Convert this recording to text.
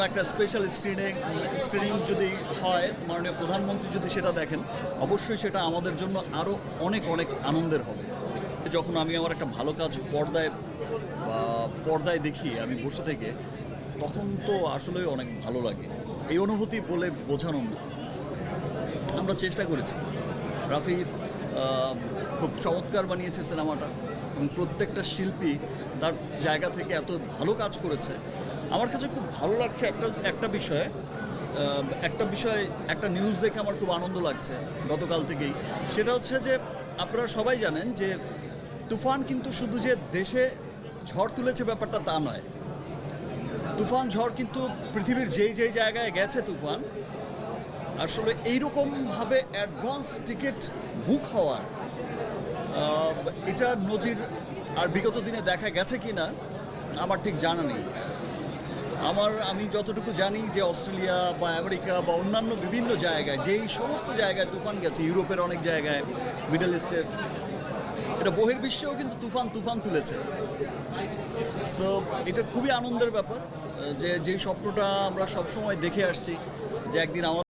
কোনো একটা special screening screening যদি হয়, মাননীয় প্রধানমন্ত্রী যদি সেটা দেখেন, অবশ্যই সেটা আমাদের জন্য আরও অনেক অনেক আনন্দের হবে। যখন আমি আমার একটা ভালো কাজ পর্দায় পর্দায় দেখি, আমি বসে থেকে, তখন তো আসলেই অনেক ভালো লাগে। এই অনুভূতি বলে বোঝানো না। আমরা চেষ্টা করেছি। রাফি খুব চমৎকার বানিয়েছে সিনেমাটা। এবং প্রত্যেকটা শিল্পী তার জায়গা থেকে এত ভালো কাজ করেছে আমার কাছে খুব ভালো লাগছে একটা একটা বিষয়ে একটা বিষয়, একটা নিউজ দেখে আমার খুব আনন্দ লাগছে গতকাল থেকেই। সেটা হচ্ছে যে, আপনারা সবাই জানেন যে, তুফান কিন্তু শুধু যে দেশে ঝড় তুলেছে ব্যাপারটা তা নয়। তুফান ঝড় কিন্তু পৃথিবীর যেই যেই জায়গায় গেছে তুফান, আসলে এইরকমভাবে অ্যাডভান্স টিকিট বুক হওয়ার এটা নজির আর বিগত দিনে দেখা গেছে কি না আমার ঠিক জানা নেই। আমার, আমি যতটুকু জানি যে অস্ট্রেলিয়া বা আমেরিকা বা অন্যান্য বিভিন্ন জায়গায়, যেই সমস্ত জায়গায় তুফান গেছে, ইউরোপের অনেক জায়গায়, মিডল ইস্টের, এটা বহির্বিশ্বেও কিন্তু তুফান তুফান তুলেছে। সো এটা খুবই আনন্দের ব্যাপার, যে যেই স্বপ্নটা আমরা সবসময় দেখে আসছি, যে একদিন আমাদের